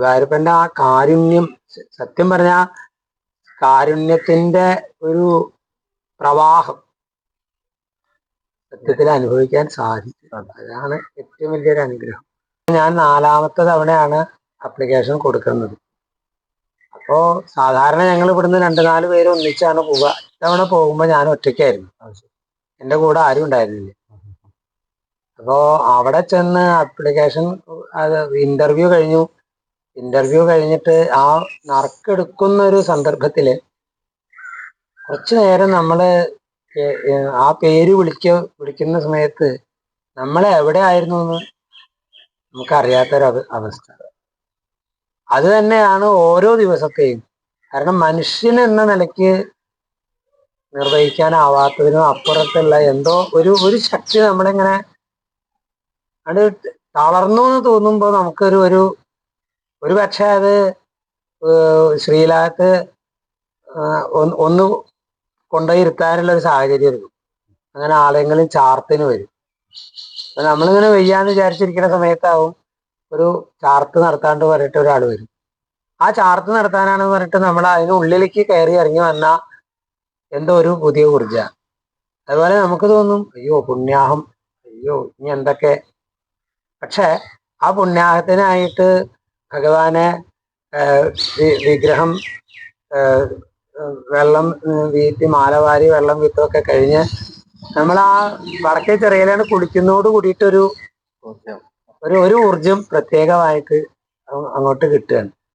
ഗുരുവായൂരപ്പന്റെ ആ കാരുണ്യം സത്യം പറഞ്ഞ കാരുണ്യത്തിന്റെ ഒരു പ്രവാഹം സത്യത്തിൽ അനുഭവിക്കാൻ സാധിക്കും അതാണ് ഏറ്റവും വലിയൊരു അനുഗ്രഹം. ഞാൻ നാലാമത്തെ തവണയാണ് അപ്ലിക്കേഷൻ കൊടുക്കുന്നത്. അപ്പോ സാധാരണ ഞങ്ങൾ ഇവിടുന്ന് രണ്ട് നാല് പേര് ഒന്നിച്ചാണ് പോവുക. ഇത്തവണ പോകുമ്പോൾ ഞാൻ ഒറ്റയ്ക്കായിരുന്നു. എന്റെ കൂടെ ആരും ഉണ്ടായിരുന്നില്ല. അപ്പോ അവിടെ ചെന്ന് അപ്ലിക്കേഷൻ അത് ഇന്റർവ്യൂ കഴിഞ്ഞു. ഇന്റർവ്യൂ കഴിഞ്ഞിട്ട് ആ നറുക്കെടുക്കുന്ന ഒരു സന്ദർഭത്തിൽ കുറച്ചു നേരം നമ്മൾ ആ പേര് വിളിക്ക വിളിക്കുന്ന സമയത്ത് നമ്മൾ എവിടെ ആയിരുന്നു എന്ന് നമുക്കറിയാത്തൊരു അവ- അവസ്ഥ. അത് തന്നെയാണ് ഓരോ ദിവസത്തെയും. കാരണം മനുഷ്യൻ എന്ന നിലയ്ക്ക് നിർവഹിക്കാനാവാത്തതിനും അപ്പുറത്തുള്ള എന്തോ ഒരു ഒരു ശക്തി നമ്മളിങ്ങനെ അത് തളർന്നു എന്ന് തോന്നുമ്പോൾ നമുക്കൊരു ഒരു ഒരു പക്ഷെ അത് ശ്രീലാത്ത് ഒന്ന് കൊണ്ടുപോയി ഇരുത്താനുള്ള ഒരു സാഹചര്യം എടുക്കും അങ്ങനെ ആളെങ്കിലും ചാർത്തിന് വരും. അപ്പൊ നമ്മളിങ്ങനെ വയ്യാന്ന് വിചാരിച്ചിരിക്കുന്ന സമയത്താവും ഒരു ചാർത്ത് നടത്താണ്ട് പറഞ്ഞിട്ട് ഒരാൾ വരും. ആ ചാർത്ത് നടത്താനാണെന്ന് പറഞ്ഞിട്ട് നമ്മൾ അതിന് ഉള്ളിലേക്ക് കയറി ഇറങ്ങി വന്ന എന്തോ ഒരു പുതിയ ഊർജ അതുപോലെ നമുക്ക് തോന്നും അയ്യോ പുണ്യാഹം അയ്യോ ഇനി എന്തൊക്കെ? പക്ഷെ ആ പുണ്യാഹത്തിനായിട്ട് ഭഗവാനെ വിഗ്രഹം വെള്ളം വീട്ടി മാലവാരി വെള്ളം വിത്തൊക്കെ കഴിഞ്ഞ് നമ്മൾ ആ വടക്കേ ചെറിയലാണ് കുളിക്കുന്നതോട് കൂടിയിട്ടൊരു ഒരു ഒരു ഊർജം പ്രത്യേകമായിട്ട് അങ്ങോട്ട് കിട്ടുകയാണ്.